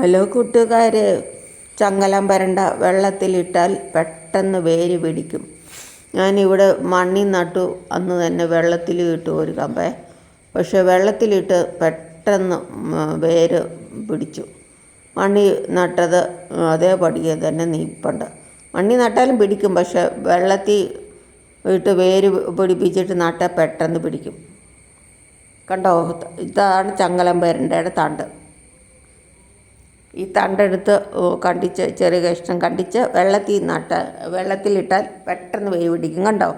Hello കൂട്ടുകാർ ചങ്ങലം വരണ്ട വെള്ളത്തിലിട്ടാൽ പെട്ടെന്ന് വേര് പിടിക്കും. ഞാനിവിടെ മണ്ണിൽ നട്ടു. അന്ന് തന്നെ വെള്ളത്തിൽ ഇട്ടു ഒരു കമ്പേ. പക്ഷെ വെള്ളത്തിലിട്ട് പെട്ടെന്ന് വേര് പിടിച്ചു. മണ്ണിൽ നട്ടത് അതേപടിയെ തന്നെ നീപ്പുണ്ട്. മണ്ണിൽ നട്ടാലും പിടിക്കും. പക്ഷേ വെള്ളത്തിൽ ഇട്ട് വേര് പിടിപ്പിച്ചിട്ട് നട്ടാൽ പെട്ടെന്ന് പിടിക്കും. കണ്ടോ? ഇതാണ് ചങ്ങലം വരണ്ടയുടെ തണ്ട്. ഈ തണ്ടെടുത്ത് കണ്ടിച്ച് ചെറിയ കഷ്ണം കണ്ടിച്ച് വെള്ളത്തിൽ നട്ട വെള്ളത്തിലിട്ടാൽ പെട്ടെന്ന് വേര് പിടിക്കും കണ്ടോ?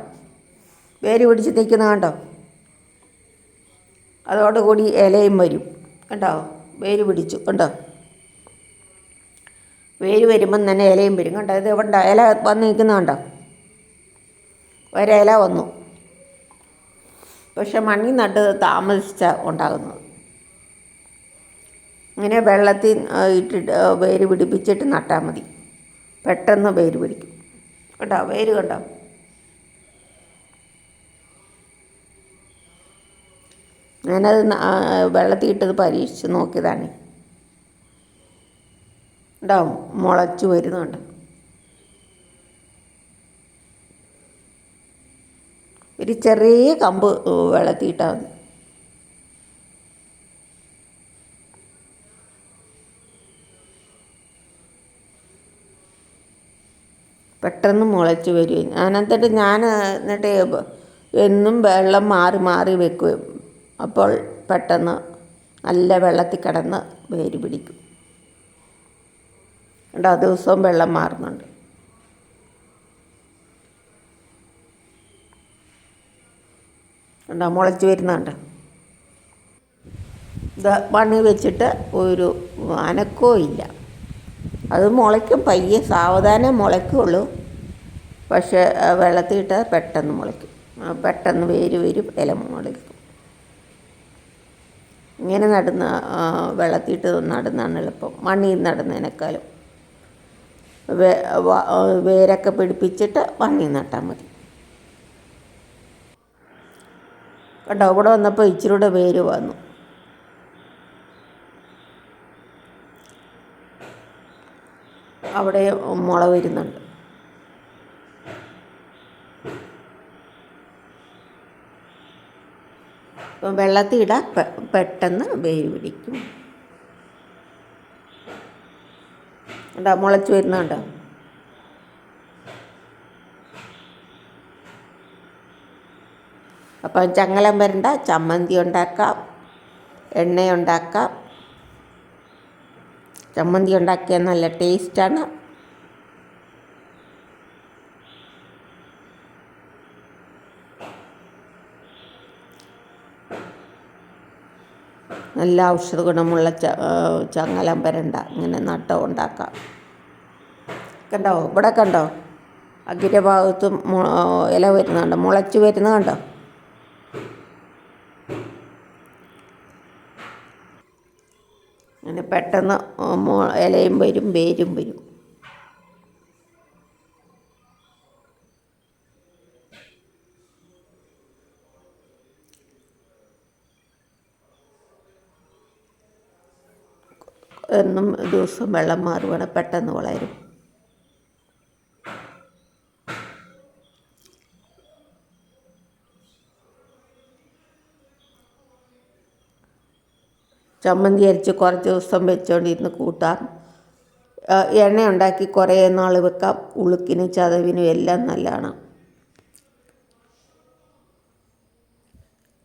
വേര് പിടിച്ച് നിൽക്കുന്ന കണ്ടോ? അതോടുകൂടി ഇലയും വരും കണ്ടോ? വേര് പിടിച്ചു കണ്ടോ? വേര് വരുമ്പം തന്നെ ഇലയും വരും കണ്ടോ? ഇത് എവിടെ ഇല വന്ന് നിൽക്കുന്ന കണ്ടോ? ഒരില വന്നു. പക്ഷെ മണ്ണിൽ നട്ട് താമസിച്ച ഉണ്ടാകുന്നത്. ഇങ്ങനെ വെള്ളത്തിൽ ഇട്ടിട്ട് വേര് പിടിപ്പിച്ചിട്ട് നട്ടാൽ മതി. പെട്ടെന്ന് വേര് പിടിക്കും. കേട്ടോ വേര് കണ്ടോ? ഞാനത് വെള്ളത്തിൽ ഇട്ടത് പരീക്ഷിച്ച് നോക്കിയതാണ്. ഉണ്ടാവും മുളച്ചു വരുന്നുണ്ട്. ഒരു ചെറിയ കമ്പ് വെള്ളത്തിയിട്ടാൽ മതി. പെട്ടെന്ന് മുളച്ച് വരും. എന്നിട്ട് ഞാൻ എന്നിട്ട് എന്നും വെള്ളം മാറി മാറി വെക്കും. അപ്പോൾ പെട്ടെന്ന് നല്ല വെള്ളത്തിൽ കിടന്ന് വേര് പിടിക്കും. കണ്ടോ? ദിവസവും വെള്ളം മാറുന്നുണ്ട്. കണ്ടോ? മുളച്ച് വരുന്നുണ്ട്. ഇത് മണ്ണ് വെച്ചിട്ട് ഒരു അനക്കവും ഇല്ല. അത് മുളയ്ക്കും പയ്യെ സാവധാനം മുളയ്ക്കുള്ളൂ. പക്ഷേ ആ, പെട്ടെന്ന് മുളയ്ക്കും. പെട്ടെന്ന് വേര് വരും ഇല മുളയ്ക്കും. ഇങ്ങനെ നടുന്ന വെള്ളത്തിയിട്ട് നടുന്നതാണ് എളുപ്പം. മണ്ണിൽ നടുന്നതിനേക്കാളും. വേരൊക്കെ പിടിപ്പിച്ചിട്ട് മണ്ണിൽ നട്ടാൽ മതി. കണ്ടോ? ഇവിടെ വന്നപ്പോൾ ഇച്ചിരൂടെ വേര് വന്നു. അവിടെ മുള വരുന്നുണ്ട്. അപ്പം വെള്ളത്തിൽ ഇടാൻ പെട്ടെന്ന് വേര് പിടിക്കും. കണ്ടോ മുളച്ച് വരുന്നുണ്ടോ? അപ്പം ചങ്ങലം വരണ്ട ചമ്മന്തി ഉണ്ടാക്കാം എണ്ണ ഉണ്ടാക്കാം ചമ്മന്തി ഉണ്ടാക്കിയ നല്ല ടേസ്റ്റാണ്. നല്ല ഔഷധ ഗുണമുള്ള ച ചങ്ങലം വരണ്ട. ഇങ്ങനെ നട്ട ഉണ്ടാക്കാം. കണ്ടോ? ഇവിടെ കണ്ടോ? അഗ്രഭാഗത്തും ഇല വരുന്നുണ്ട്. മുളച്ച് വരുന്നത് കണ്ടോ? അങ്ങനെ പെട്ടെന്ന് ഇലയും വരും വേരും വരും. എന്നും ദിവസവും വെള്ളം മാറുവാണ് പെട്ടെന്ന് വളരും. ചമ്മന്തി അരിച്ച് കുറച്ച് ദിവസം വെച്ചുകൊണ്ടിരുന്ന് കൂട്ടാം. എണ്ണ ഉണ്ടാക്കി കുറേ നാൾ വെക്കാം. ഉളുക്കിനും ചതവിനും എല്ലാം നല്ലതാണ്.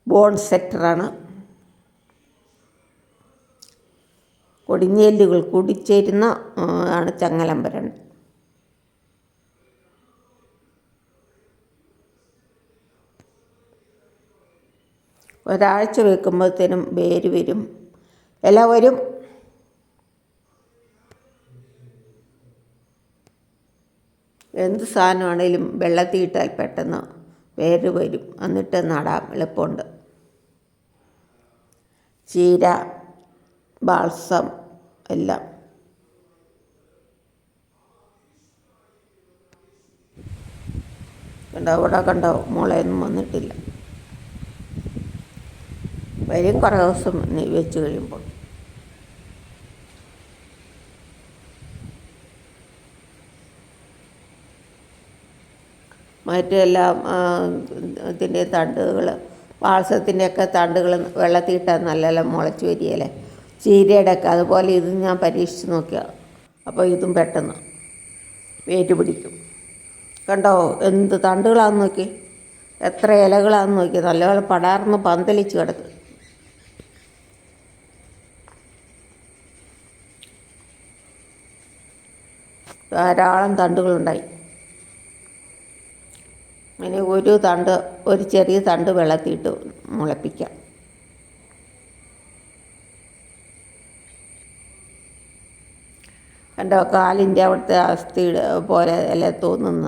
ബോൺ സെക്ടറാണ് കൊടിഞ്ഞേല്ലുകൾ കൂടിച്ചേരുന്ന ആണ് ചങ്ങലമ്പരൻ. ഒരാഴ്ച വെക്കുമ്പോഴത്തേനും വേര് വരും. ഇല വരും. എന്ത് സാധനമാണേലും വെള്ളത്തിൽ ഇട്ടാൽ പെട്ടെന്ന് വേര് വരും. എന്നിട്ട് നടാൻ എളുപ്പമുണ്ട്. ചീര ബാൾസം എല്ലാം. കണ്ടോ? അവിടെ കണ്ടോ? മുളയൊന്നും വന്നിട്ടില്ല. വരും കുറേ ദിവസം വെച്ച് കഴിയുമ്പോൾ. മറ്റെല്ലാം ഇതിന്റെ തണ്ടുകൾ വാൾസത്തിന്റെയൊക്കെ തണ്ടുകൾ വെള്ളത്തിയിട്ടാൽ നല്ല മുളച്ച് വരികയല്ലേ ചീരയുടെ ഒക്കെ അതുപോലെ ഇത് ഞാൻ പരീക്ഷിച്ച് നോക്കിയ. അപ്പോൾ ഇതും പെട്ടെന്ന് വേറ്റ് പിടിക്കും. കണ്ടോ എന്ത് തണ്ടുകളാന്ന് നോക്കി. എത്ര ഇലകളാണെന്ന് നോക്കി. നല്ലപോലെ പടാർന്ന് പന്തലിച്ച് കിടക്കും. ധാരാളം തണ്ടുകളുണ്ടായി. ഒരു തണ്ട് ഒരു ചെറിയ തണ്ട് വെള്ളത്തിയിട്ട് മുളപ്പിക്കാം. കണ്ടോ? കാലിന്റെ അവിടുത്തെ അസ്ഥി പോലെ അല്ലേ തോന്നുന്നു.